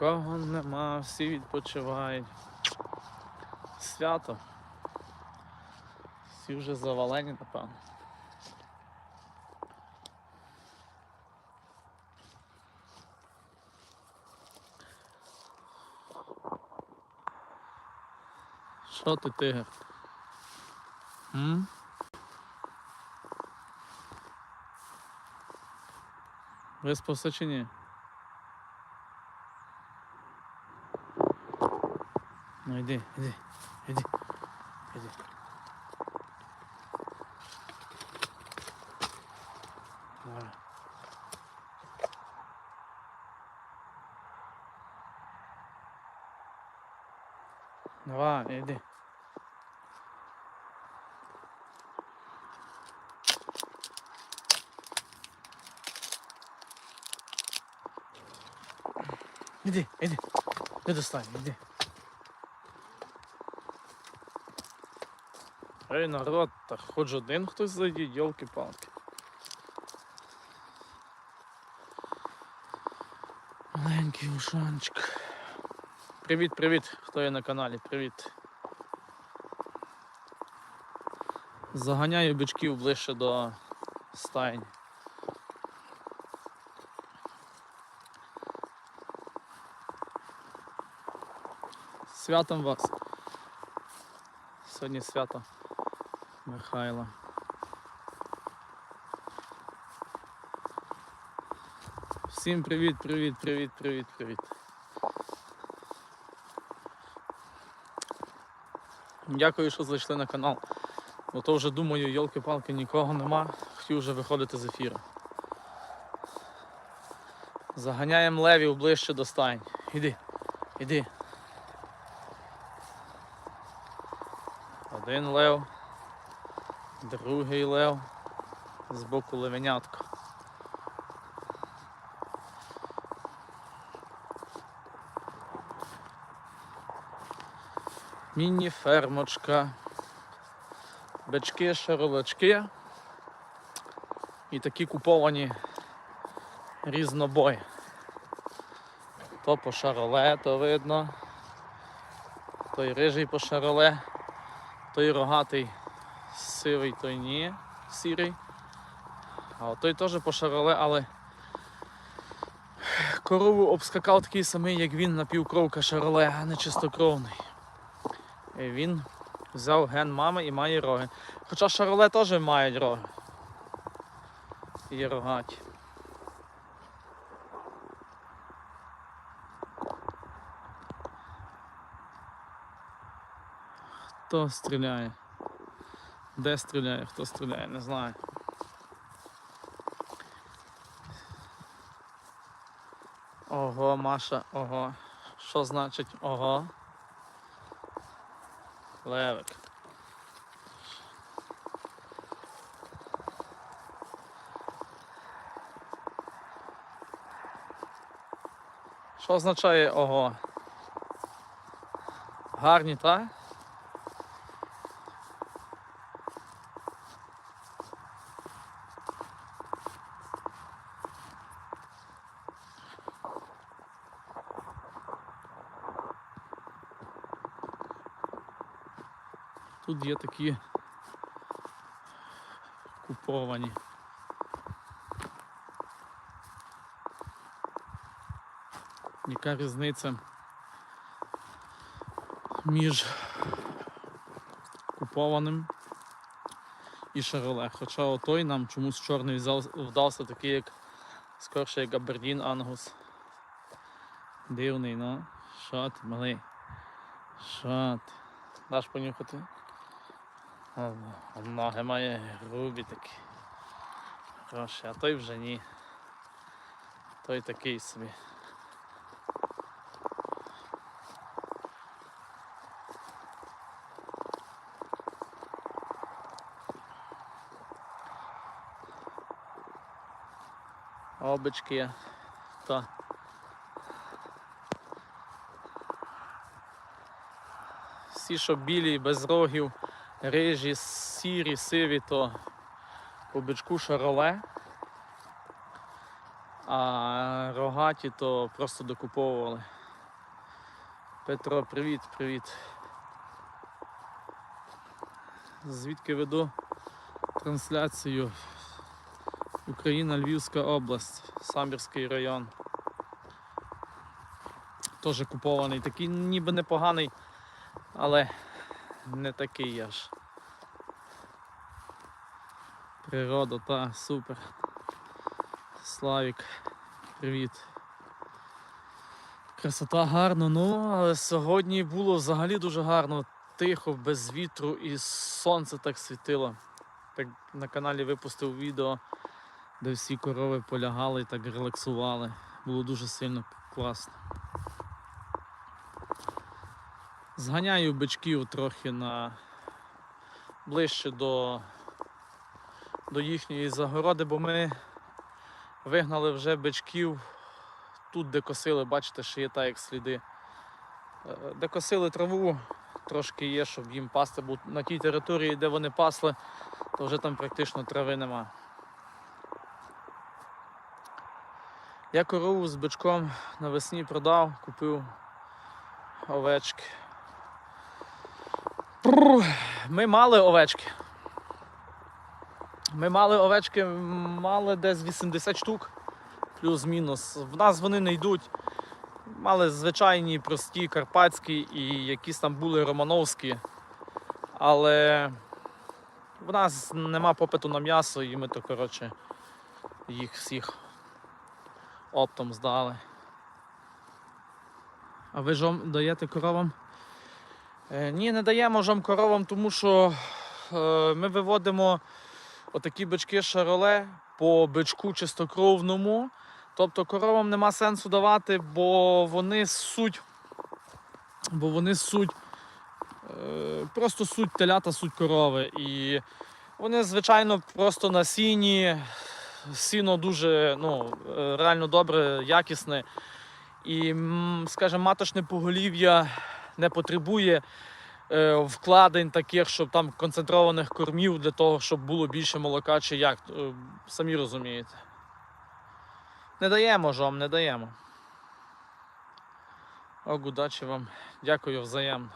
Нікого нема, всі відпочивають. Свято. Всі вже завалені, напевно. Що ти, тигр? М? Виспався чи ні? Ну йди, йди, йди, йди. Давай. Давай, йди. Іди, іди. Не достань, іди. Ей, народ, та хоч один хтось зайде, йолки-палки. Маленький ушанчик. Привіт, привіт, хто є на каналі, привіт. Заганяю бичків ближче до стайні. Святом вас. Сьогодні свято Михайла. Всім привіт, привіт, привіт, привіт, привіт. Дякую, що зайшли на канал. Бо то вже думаю, йолки-палки нікого нема, хотів вже виходити з ефіру. Заганяємо левів ближче до стань. Іди, іди. Один лев, другий лев, з боку левенятка. Міні-фермочка, бички, шаролочки і такі куповані різнобой. То по шароле, то видно, той рижий по шароле. Той рогатий сивий, той ні, сірий. А той теж пошароле, але корову обскакав такий самий, як він напівкровка шароле, а не чистокровний. І він взяв ген мами і має роги. Хоча шароле теж мають роги. Є рогаті. Хто стріляє? Де стріляє? Хто стріляє? Не знаю. Ого, Маша, ого. Що значить ого? Левик. Що означає ого? Гарні, так? Тут є такі куповані. Яка різниця між купованим і шароле. Хоча отой нам чомусь чорний вдався такий, як скорше як Абердін Ангус. Дивний, ну. Ти, малий? Ти? Даш понюхати? Ноги має грубі такі. Хороші, а той вже ні. Той такий собі. Обички. Та. Всі, що білі, без рогів, рижі, сірі, сиві, то по бичку шароле. а рогаті то просто докуповували. Петро, привіт, привіт. Звідки веду трансляцію Україна, Львівська область, Самбірський район. Теж купований, такий ніби непоганий, але не такий аж. Природа, та, супер. Славік, привіт. Красота гарно, ну, але сьогодні було взагалі дуже гарно, тихо, без вітру і сонце так світило. Так на каналі випустив відео, де всі корови полягали і так релаксували. Було дуже сильно класно. Зганяю бичків трохи на ближче до, до їхньої загороди, бо ми вигнали вже бичків тут, де косили, бачите, ще є так як сліди. Е, Де косили траву, трошки є, щоб їм пасти, бо на тій території, де вони пасли, то вже там практично трави нема. Я корову з бичком навесні продав, купив овечки. Ми мали овечки. Ми мали овечки, мали десь 80 штук, плюс-мінус. В нас вони не йдуть. Мали звичайні, прості, карпатські і якісь там були романовські. Але в нас нема попиту на м'ясо, і ми то, коротше, їх всіх оптом здали. А ви жом даєте коровам? Е, ні, не даємо жом коровам, тому що е, ми виводимо отакі бички шароле по бичку чистокровному. Тобто коровам нема сенсу давати, бо вони суть, бо вони суть, е, просто суть телята, суть корови. І вони, звичайно, просто на сіні. Сіно дуже ну, реально добре, якісне. І, скажімо, маточне поголів'я не потребує е, вкладень таких, щоб там концентрованих кормів для того, щоб було більше молока чи як. Е, Самі розумієте. Не даємо жом, не даємо. Ог, удачі вам. Дякую взаємно.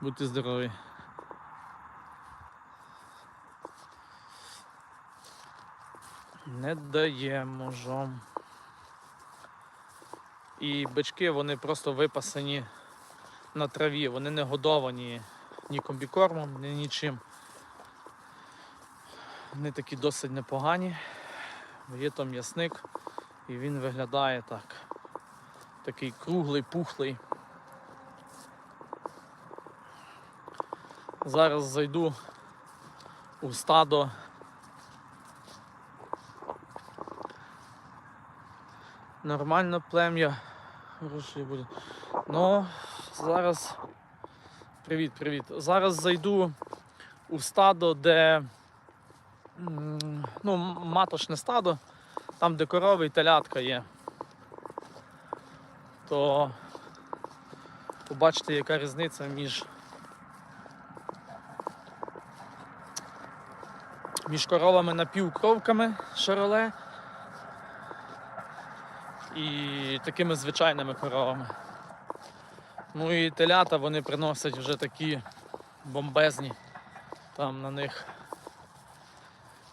Будьте здорові. Не даємо жом. І бички вони просто випасані на траві, вони не годовані ні комбікормом, ні нічим. Вони такі досить непогані. Є там м'ясник і він виглядає так. Такий круглий, пухлий. Зараз зайду у стадо. Нормально плем'я. Хороші буде. Ну, зараз. Привіт, привіт. Зараз зайду у стадо, де ну, маточне стадо, там де корови і телятка є. То побачите, яка різниця між між коровами напівкровками шароле і такими звичайними коровами. Ну і телята вони приносять вже такі бомбезні. Там на них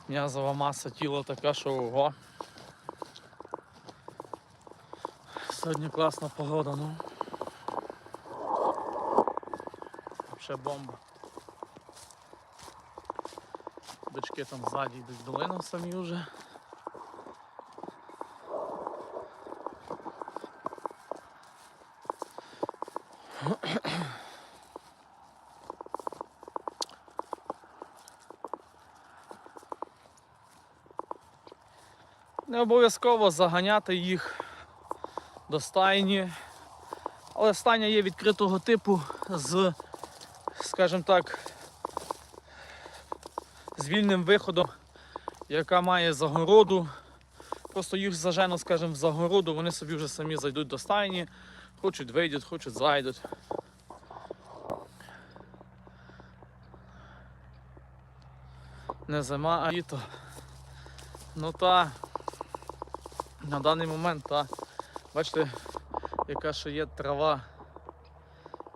м'язова маса тіла така, що ого. Сьогодні класна погода, ну. Ще бомба. Бички там ззаді йдуть долину самі вже. Не обов'язково заганяти їх до стайні. Але стайня є відкритого типу з, скажімо так, з вільним виходом, яка має загороду. Просто їх зажено, скажімо, в загороду, вони собі вже самі зайдуть до стайні, хочуть вийдуть, хочуть зайдуть. Не зима, а літо. Ну та На даний момент, та, бачите, яка ще є трава.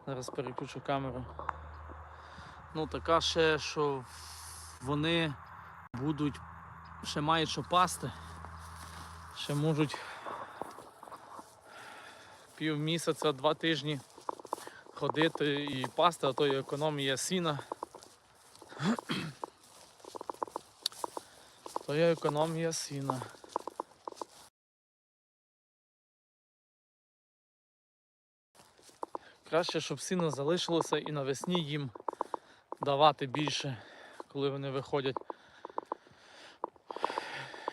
Зараз переключу камеру. Ну, така ще, що вони будуть, ще мають що пасти, ще можуть пів місяця, два тижні ходити і пасти, а то і економія сіна. То є економія сіна. Краще, щоб сіно залишилося і навесні їм давати більше, коли вони виходять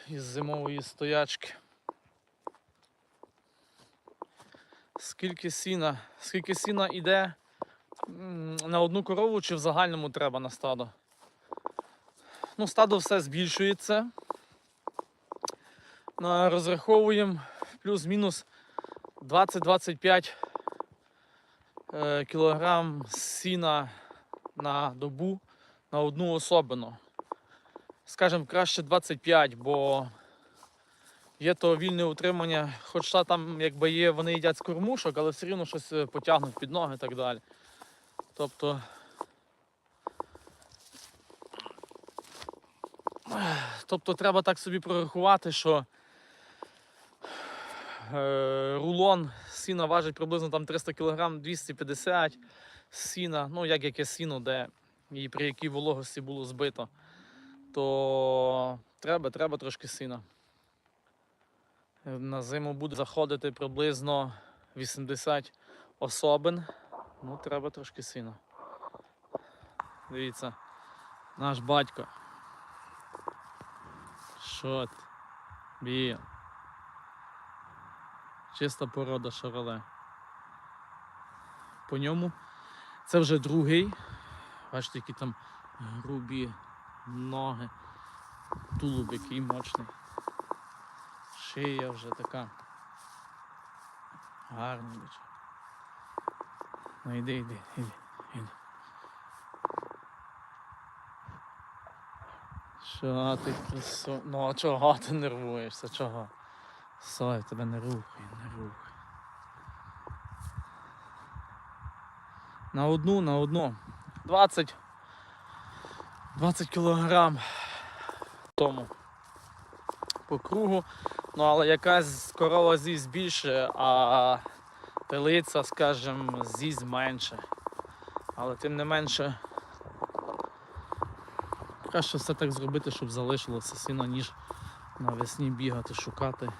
із зимової стоячки. Скільки сіна, скільки сіна йде на одну корову чи в загальному треба на стадо? Ну, стадо все збільшується. Розраховуємо плюс-мінус 20-25 е, кілограм сіна на добу на одну особину. Скажем, краще 25, бо є то вільне утримання, хоча там якби є, вони їдять з кормушок, але все рівно щось е, потягнуть під ноги і так далі. Тобто. Тобто треба так собі прорахувати, що е, рулон сіна важить приблизно там 300 кг, 250 сіна, ну як яке сіно, де і при якій вологості було збито, то треба, треба трошки сіна. Е, На зиму буде заходити приблизно 80 особин. Ну, треба трошки сіна. Дивіться, наш батько. Що ти? Біл. Чиста порода шароле. По ньому це вже другий. Бачите, які там грубі ноги. Тулуб який мощний. Шия вже така. Гарний бичок. Ну йди, йди, йди, йди. Що ти красо... Ну а чого ти нервуєшся? Чого? Сой, тебе не рухай, не рухай. На одну, на одну. 20. 20 кілограм тому по кругу. Ну але якась корова з'їсть більше, а телиця, скажімо, з'їсть менше. Але тим не менше краще все так зробити, щоб залишилося сіно, ніж навесні бігати, шукати.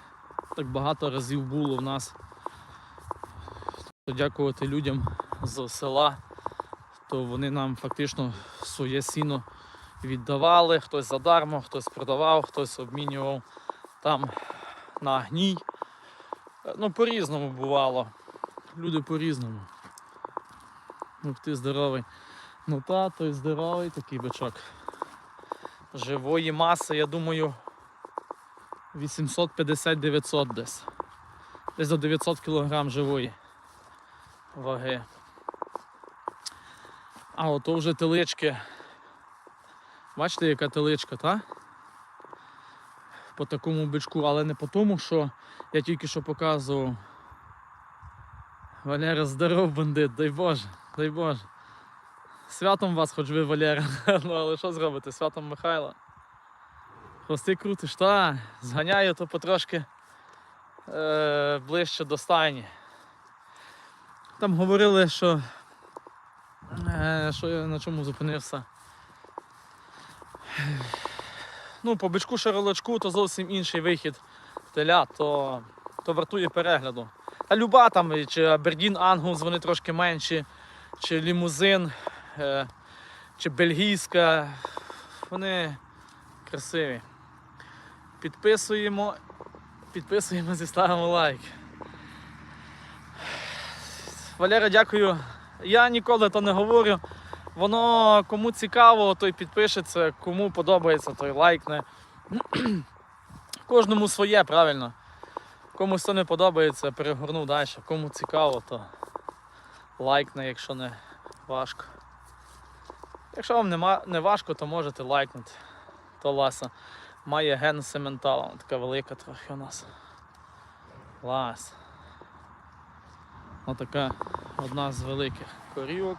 Так багато разів було в нас. Дякувати людям з села, то вони нам фактично своє сіно віддавали, хтось задармо, хтось продавав, хтось обмінював там на гній. Ну, по-різному бувало. Люди по-різному. Ну, ти здоровий. Ну та, той здоровий такий бичок. Живої маси, я думаю, 850-900 десь. Десь до 900 кг живої ваги. А ото вже телички. Бачите, яка теличка, та? По такому бичку, але не по тому, що я тільки що показував. Валера, здоров, бандит, дай Боже, дай Боже. Святом вас, хоч ви Валера. ну але що зробите? Святом Михайла. Хвости крутиш, та зганяю то потрошки е, ближче до стайні. Там говорили, що, е, що я на чому зупинився. Ну, по бичку шаролочку то зовсім інший вихід теля, то, то вартує перегляду. Та люба там, чи Абердін Ангус, вони трошки менші, чи лімузин, е, чи бельгійська, вони красиві. Підписуємо, підписуємо і ставимо лайк. Валера, дякую. Я ніколи то не говорю. Воно кому цікаво, той підпишеться, кому подобається, той лайкне. Кожному своє, правильно. Комусь то не подобається, перегорнув далі. Кому цікаво, то лайкне, якщо не важко. Якщо вам не важко, то можете лайкнути. То Ласа має ген сементала, вона така велика трохи у нас. Клас. Отака одна з великих корівок.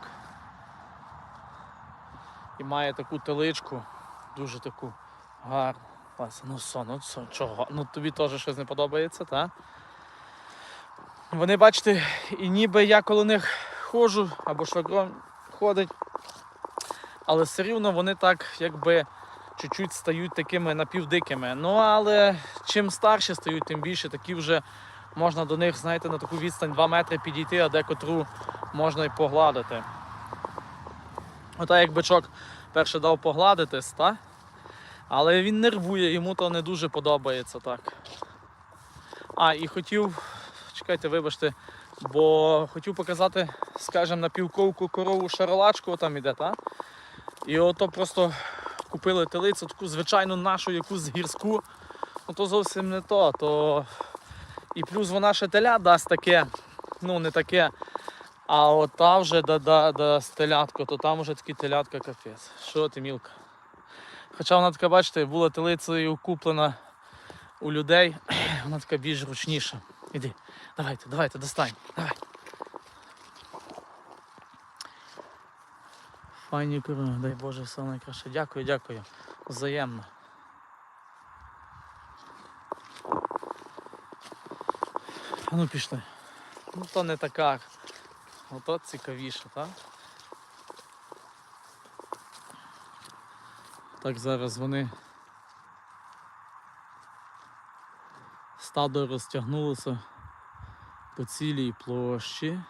І має таку теличку, дуже таку гарну. Клас. Ну що, ну що, чого? Ну тобі теж щось не подобається, так? Вони, бачите, і ніби я коло них ходжу, або швагром ходить, але все рівно вони так якби чуть-чуть стають такими напівдикими. Ну але чим старші стають, тим більше такі вже можна до них, знаєте, на таку відстань 2 метри підійти, а декотру можна й погладити. Ота як бичок перше дав погладитись, та? але він нервує, йому то не дуже подобається так. А, і хотів, чекайте, вибачте, бо хотів показати, скажімо, напівковку корову шаролачку там іде, та? І ото просто купили телицю, таку звичайну нашу якусь гірську. Ну то зовсім не то. то... І плюс вона ще теля дасть таке, ну не таке. А от та вже да, да, да, телятко, то там вже такі телятка капець. Що ти, мілка? Хоча вона така, бачите, була телицею куплена у людей, вона така більш ручніша. Іди, давайте, давайте, достань. Давай. Файні корови, дай Боже, все найкраще. Дякую, дякую. Взаємно. Ну пішли. Ну то не така. Ото цікавіше, так? Так зараз вони стадо розтягнулося по цілій площі.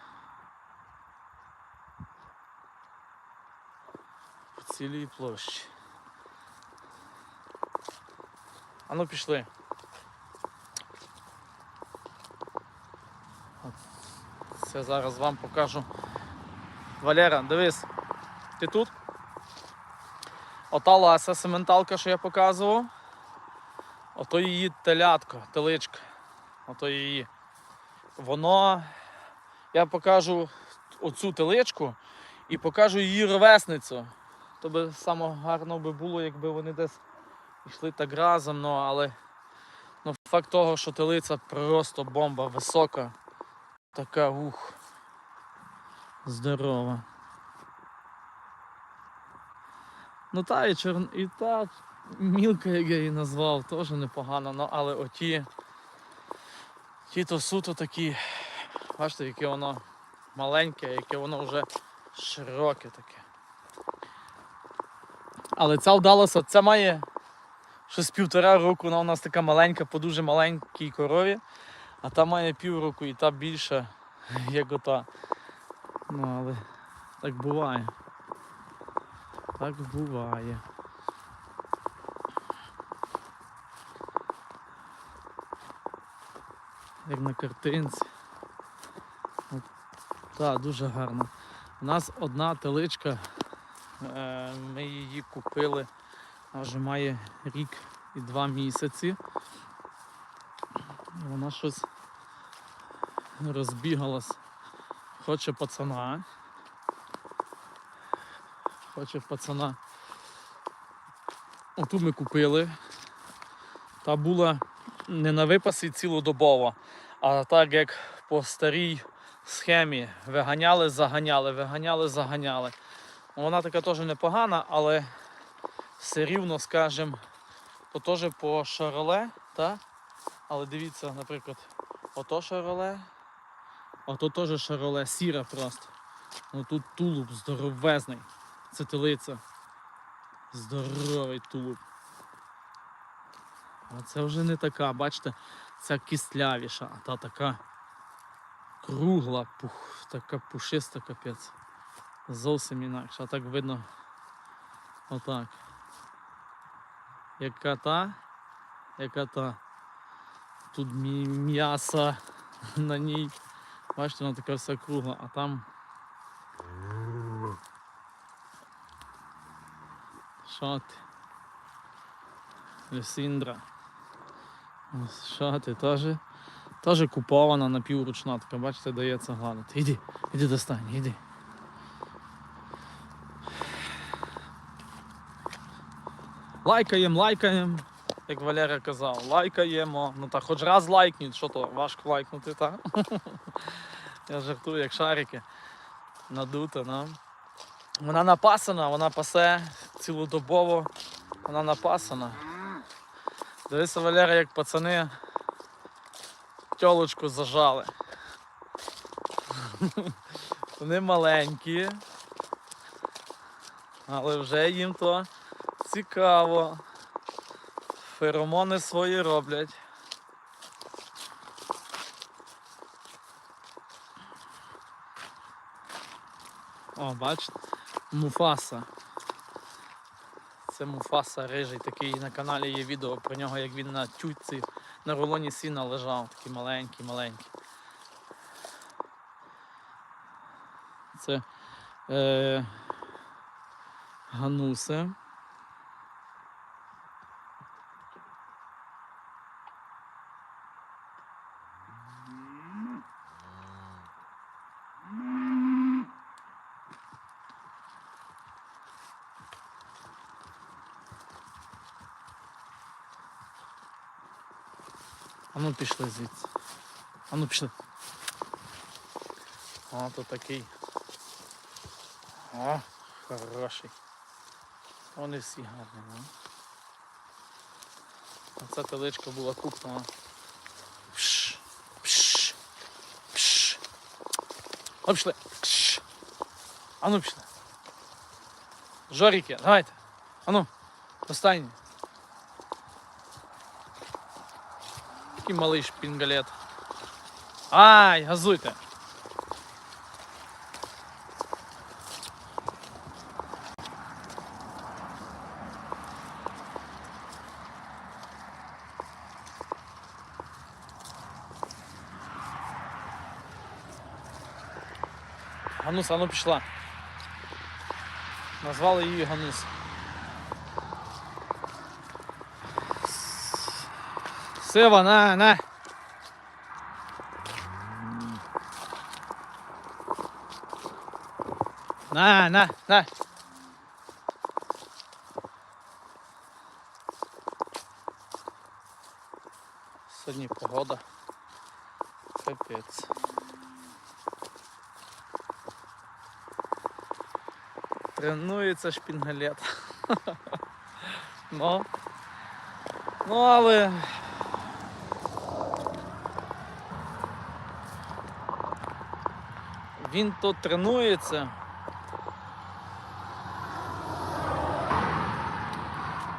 Цілій площі. А ну пішли. Це зараз вам покажу. Валера, дивись, ти тут? Ота ласа сементалка, що я показував. Ото її телятко, теличка. Ото її. Воно. Я покажу оцю теличку і покажу її ровесницю. То би саме гарно би було, якби вони десь йшли так разом, ну, але ну, факт того, що телиця просто бомба висока. Така ух. Здорова. Ну та і, чор... і та мілка, як я її назвав, теж непогано, ну, але оті. Ті то суто такі. Бачите, яке воно маленьке, яке воно вже широке таке. Але ця вдалося, це має щось півтора року, вона у нас така маленька, по дуже маленькій корові, а та має півроку і та більша, як ота. Ну, але так буває. Так буває. Як на картинці. От, та, дуже гарно. У нас одна теличка, ми її купили, вже має рік і два місяці. Вона щось розбігалась. Хоче пацана. Хоче пацана. Оту ми купили. Та була не на випасі цілодобово, а так як по старій схемі виганяли, заганяли, виганяли, заганяли. Вона така теж непогана, але все рівно, скажімо, то теж по шароле, та? але дивіться, наприклад, ото шароле, ото теж шароле, сіра просто. Ну тут тулуб здоровезний. Це телиця. Здоровий тулуб. А це вже не така, бачите, ця кістлявіша, а та така кругла, пух, така пушиста капець. Зовсім інакше. А так видно отак. Яка та, яка та. Тут м'ясо на ній. Бачите, вона така вся кругла, а там. Що ти? Люсіндра. Що ти теж? Теж купована напівручна, така, бачите, дається гладити. Іди, іди достань, іди. Лайкаємо, лайкаємо. як Валера казав, лайкаємо. Ну так хоч раз лайкніть, що то важко лайкнути, так? Я жартую, як шарики. Надута, ну. Вона напасана, вона пасе цілодобово, вона напасана. Дивися, Валера, як пацани тьолочку зажали. Вони маленькі, але вже їм то цікаво. Феромони свої роблять. О, бачите, Муфаса. Це Муфаса рижий, такий на каналі є відео про нього, як він на тютці на рулоні сіна лежав, такий маленький, маленький. Це е, гануси. Ну пішли звідси. А ну пішли. О, то такий. О, хороший. Вони всі гарні, ну. Оця теличка була куплена. Пш, пш, пш. А пішли. Пш. А пішли. Жоріки, давайте. А ну. Такий малий шпінгалет. Ай, газуйте. Ганус, а ну пішла. Назвали її Ганус. Сива, на, на. На, на, на. Сьогодні погода. Капець. Тренується шпінгалет. Ну. Ну, але. Він то тренується.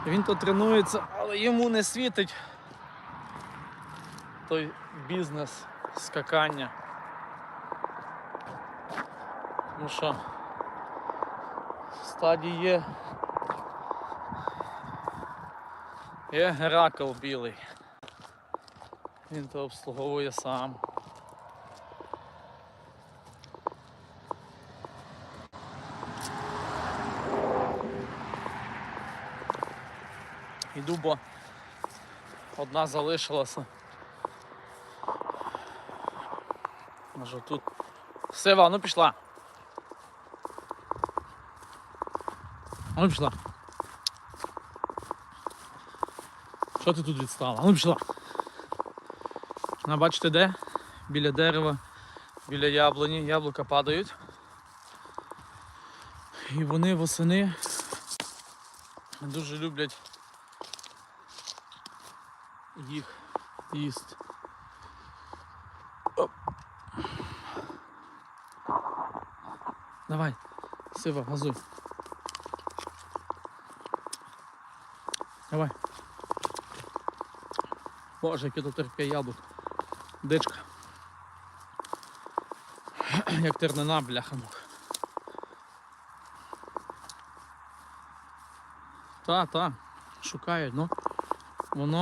Він то тренується, але йому не світить той бізнес скакання. Тому що стадії є. Є Геракл білий. Він то обслуговує сам. Іду, бо одна залишилася. Може тут. Сива, ну пішла. Ну пішла. Що ти тут відстала? Ну пішла. Вона бачите де? Біля дерева, біля яблуні, яблука падають. І вони восени дуже люблять їх їсти. Оп. Давай, сива, газуй. Давай. Боже, яке тут терпке яблук. Дичка. Як тернина, бляхамок. Та, та, шукають, ну. Воно